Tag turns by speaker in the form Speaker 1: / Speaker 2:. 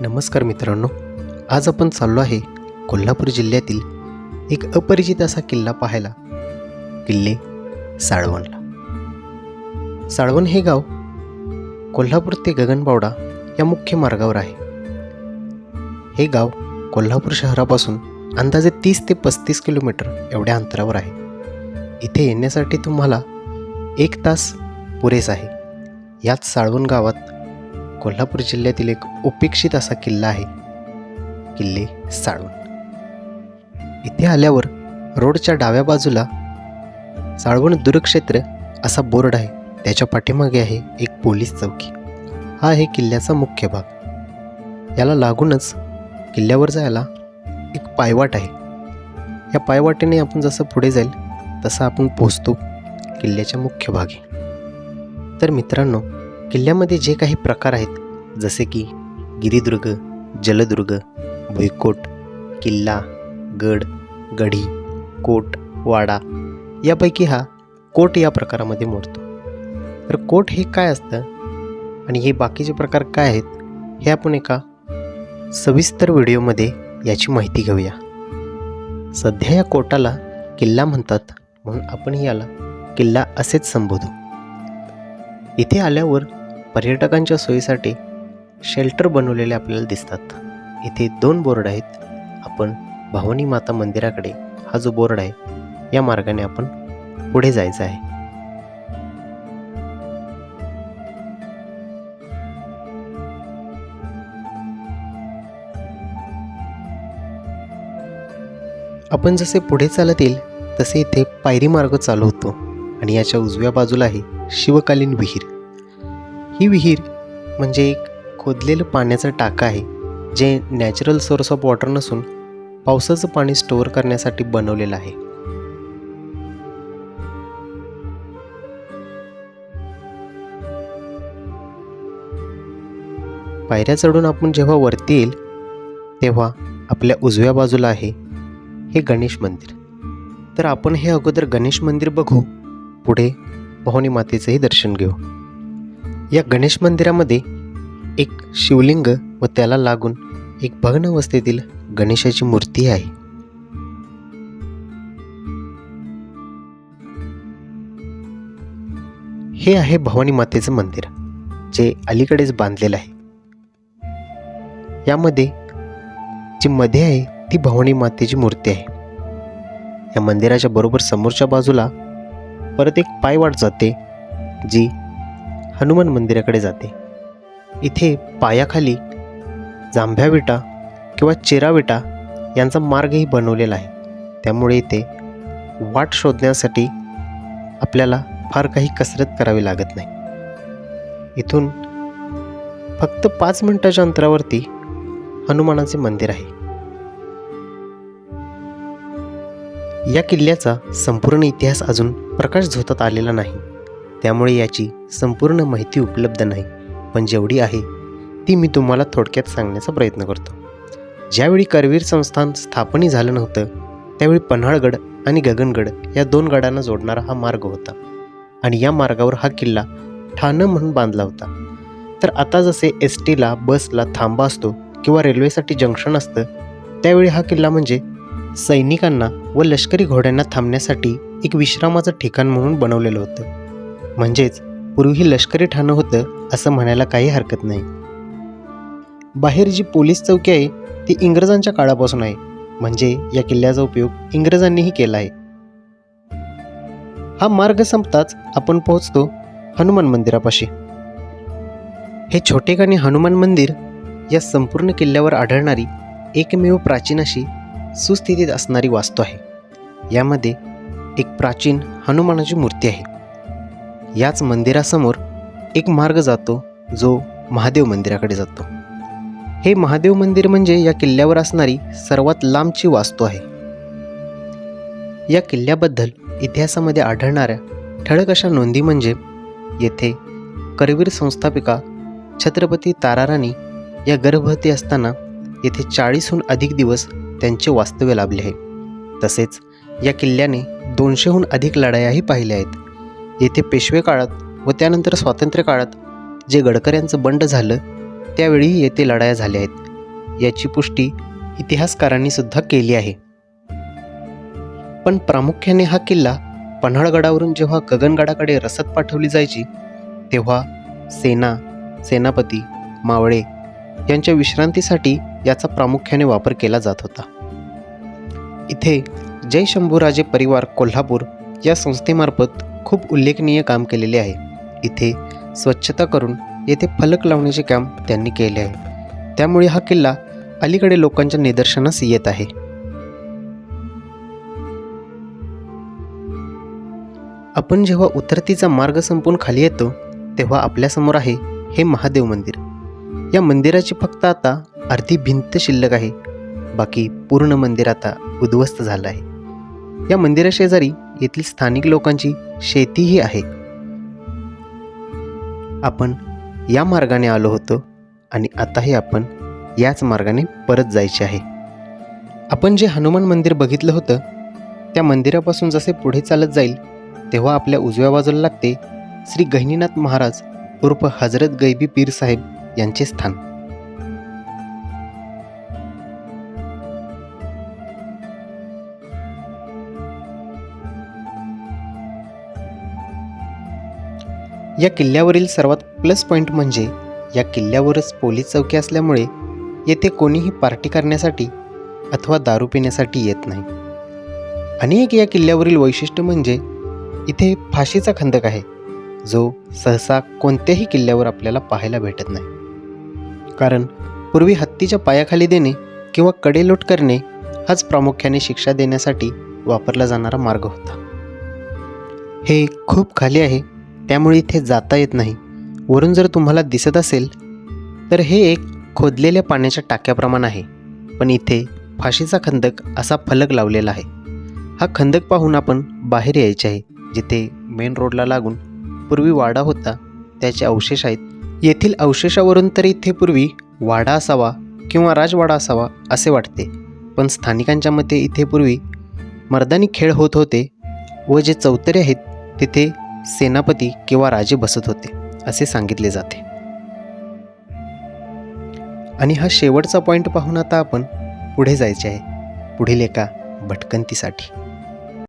Speaker 1: नमस्कार मित्रांनो आज आपण चाललो आहे कोल्हापूर जिल्ह्यातील एक अपरिचित असा किल्ला पाहायला किल्ले साळवणला. साळवण हे गाव कोल्हापूर ते गगनबावडा या मुख्य मार्गावर आहे. हे गाव कोल्हापूर शहरापासून अंदाजे तीस ते पस्तीस किलोमीटर एवढ्या अंतरावर आहे. इथे येण्यासाठी तुम्हाला एक तास पुरेस आहे. याच साळवण गावात कोल्हापूर जिल्ह्यातील एक उपेक्षित असा किल्ला आहे किल्ले साळवण इथे आल्यावर रोडच्या डाव्या बाजूला साळवण दूरक्षेत्र असा बोर्ड आहे त्याच्या पाठीमागे आहे एक पोलीस चौकी. हा आहे किल्ल्याचा मुख्य भाग. याला लागूनच किल्ल्यावर जायला एक पायवाट आहे. या पायवाटेने आपण जसं पुढे जाईल तसं आपण पोचतो किल्ल्याच्या मुख्य भागी. तर मित्रांनो किल्ल्यामध्ये जे काही प्रकार आहेत जसे की गिरिदुर्ग जलदुर्ग भुईकोट किल्ला गड गढी कोट वाडा यापैकी हा कोट या प्रकारामध्ये मोडतो. तर कोट हे काय असतं? आणि हे बाकीचे प्रकार काय आहेत हे आपण एका सविस्तर व्हिडिओमध्ये याची माहिती घेऊया. सध्या या कोटाला किल्ला म्हणतात म्हणून आपण याला किल्ला असेच संबोधू. इथे आल्यावर पर्यटकांच्या सोयीसाठी शेल्टर बनवलेले आपल्याला दिसतात. इथे दोन बोर्ड आहेत. आपण भवानी माता मंदिराकडे हा जो बोर्ड आहे या मार्गाने आपण पुढे जायचं आहे. आपण जसे पुढे चालत येईल तसे इथे पायरी मार्ग चालू होतो. आणि याच्या उजव्या बाजूला आहे शिवकालीन विहीर. ही विहीर म्हणजे एक खोदलेलं पाण्याचं टाकं आहे जे नॅचरल सोर्स ऑफ वॉटर नसून पावसाचं पाणी स्टोअर करण्यासाठी बनवलेलं आहे. पायऱ्या चढून आपण जेव्हा वरती येईल तेव्हा आपल्या उजव्या बाजूला आहे हे गणेश मंदिर. तर आपण हे अगोदर गणेश मंदिर बघू पुढे भवानी मातेचंही दर्शन घेऊ. या गणेश मंदिरामध्ये एक शिवलिंग व त्याला लागून एक भग्न अवस्थेतील गणेशाची मूर्ती आहे. हे आहे भवानी मातेचं मंदिर जे अलीकडेच बांधलेलं आहे. यामध्ये जी मध्ये आहे ती भवानी मातेची मूर्ती आहे. या मंदिराच्या बरोबर समोरच्या बाजूला परत एक पायवाट जाते जी हनुमान मंदिराकडे जाते. इथे पायाखाली जांभ्या विटा किंवा चेराविटा यांचा मार्गही बनवलेला आहे. त्यामुळे इथे वाट शोधण्यासाठी आपल्याला फार काही कसरत करावी लागत नाही. इथून फक्त पाच मिनटाच्या अंतरावरती हनुमानाचे मंदिर आहे. या किल्ल्याचा संपूर्ण इतिहास अजून प्रकाश झोतात आलेला नाही. त्यामुळे याची संपूर्ण माहिती उपलब्ध नाही. पण जेवढी आहे ती मी तुम्हाला थोडक्यात सांगण्याचा प्रयत्न करतो. ज्यावेळी करवीर संस्थान स्थापनी झालं नव्हतं त्यावेळी पन्हाळगड आणि गगनगड या दोन गडांना जोडणारा हा मार्ग होता. आणि या मार्गावर हा किल्ला ठाणं म्हणून बांधला होता. तर आता जसे एस टीला बसला थांबा असतो किंवा रेल्वेसाठी जंक्शन असतं त्यावेळी हा किल्ला म्हणजे सैनिकांना व लष्करी घोड्यांना थांबण्यासाठी एक विश्रामाचं ठिकाण म्हणून बनवलेलं होतं. म्हणजेच पूर्वी लष्करी ठाणं होतं असं म्हणायला काही हरकत नाही. बाहेर जी पोलीस चौकी आहे ती इंग्रजांच्या काळापासून आहे. म्हणजे या किल्ल्याचा उपयोग इंग्रजांनीही केला आहे. हा मार्ग संपताच आपण पोहोचतो हनुमान मंदिरापाशी. हे छोटेखानी हनुमान मंदिर या संपूर्ण किल्ल्यावर आढळणारी एकमेव प्राचीन अशी सुस्थितीत असणारी वास्तू आहे. यामध्ये एक प्राचीन हनुमानाची मूर्ती आहे. याच मंदिरासमोर एक मार्ग जातो जो महादेव मंदिराकडे जातो. हे महादेव मंदिर म्हणजे या किल्ल्यावर असणारी सर्वात लांबची वास्तू आहे. या किल्ल्याबद्दल इतिहासामध्ये आढळणाऱ्या ठळक अशा नोंदी म्हणजे येथे करवीर संस्थापिका छत्रपती ताराराणी या गर्भवती असताना येथे चाळीसहून अधिक दिवस त्यांचे वास्तव्य लाभले आहे. तसेच या किल्ल्याने दोनशेहून अधिक लढायाही पाहिल्या आहेत. येथे पेशवे काळात व त्यानंतर स्वातंत्र्य काळात जे गडकऱ्यांचं बंड झालं त्यावेळी येथे लढाया झाल्या आहेत. याची पुष्टी इतिहासकारांनी सुद्धा केली आहे. पण प्रामुख्याने हा किल्ला पन्हाळगडावरून जेव्हा गगनगडाकडे रसद पाठवली जायची तेव्हा सेना सेनापती मावळे यांच्या विश्रांतीसाठी याचा प्रामुख्याने वापर केला जात होता. इथे जय शंभूराजे परिवार कोल्हापूर या संस्थेमार्फत खूप उल्लेखनीय काम केलेले आहे. इथे स्वच्छता करून येथे फलक लावण्याचे काम त्यांनी केले आहे. त्यामुळे हा किल्ला अलीकडे लोकांच्या निदर्शनास येत आहे. आपण जेव्हा उतरतीचा मार्ग संपून खाली येतो तेव्हा आपल्यासमोर आहे हे महादेव मंदिर. या मंदिराची फक्त आता अर्धी भिंत शिल्लक आहे. बाकी पूर्ण मंदिर आता उद्ध्वस्त झालं आहे. या मंदिराशेजारी येथील स्थानिक लोकांची शेतीही आहे. आपण या मार्गाने आलो होतो आणि आताही आपण याच मार्गाने परत जायचे आहे. आपण जे हनुमान मंदिर बघितलं होतं त्या मंदिरापासून जसे पुढे चालत जाईल तेव्हा आपल्या उजव्या बाजूला लागते श्री गहिनीनाथ महाराज उर्फ हजरत गैबी पीर साहेब यांचे स्थान. या किल्ल्यावरील सर्वात प्लस पॉईंट म्हणजे या किल्ल्यावरच पोलीस चौकी असल्यामुळे येथे कोणीही पार्टी करण्यासाठी अथवा दारू पिण्यासाठी येत नाही. आणि एक या किल्ल्यावरील वैशिष्ट्य म्हणजे इथे फाशीचा खंदक आहे जो सहसा कोणत्याही किल्ल्यावर आपल्याला पाहायला भेटत नाही. कारण पूर्वी हत्तीच्या पायाखाली देणे किंवा कडेलोट करणे हाच प्रामुख्याने शिक्षा देण्यासाठी वापरला जाणारा मार्ग होता. हे खूप खाली आहे त्यामुळे इथे जाता येत नाही. वरून जर तुम्हाला दिसत असेल तर हे एक खोदलेल्या पाण्याच्या टाक्याप्रमाणे आहे. पण इथे फाशीचा खंदक असा फलक लावलेला आहे. हा खंदक पाहून आपण बाहेर यायचे आहे जिथे मेन रोडला लागून पूर्वी वाडा होता त्याचे अवशेष आहेत. येथील अवशेषावरून तर इथे पूर्वी वाडा असावा किंवा राजवाडा असावा असे वाटते. पण स्थानिकांच्या मते इथे पूर्वी मर्दानी खेळ होत होते व जे चौतरे आहेत तिथे सेनापती किंवा राजे बसत होते असे सांगितले जाते. आणि हा शेवटचा पॉईंट पाहून आता आपण पुढे जायचे आहे. पुढील एका भटकंतीसाठी.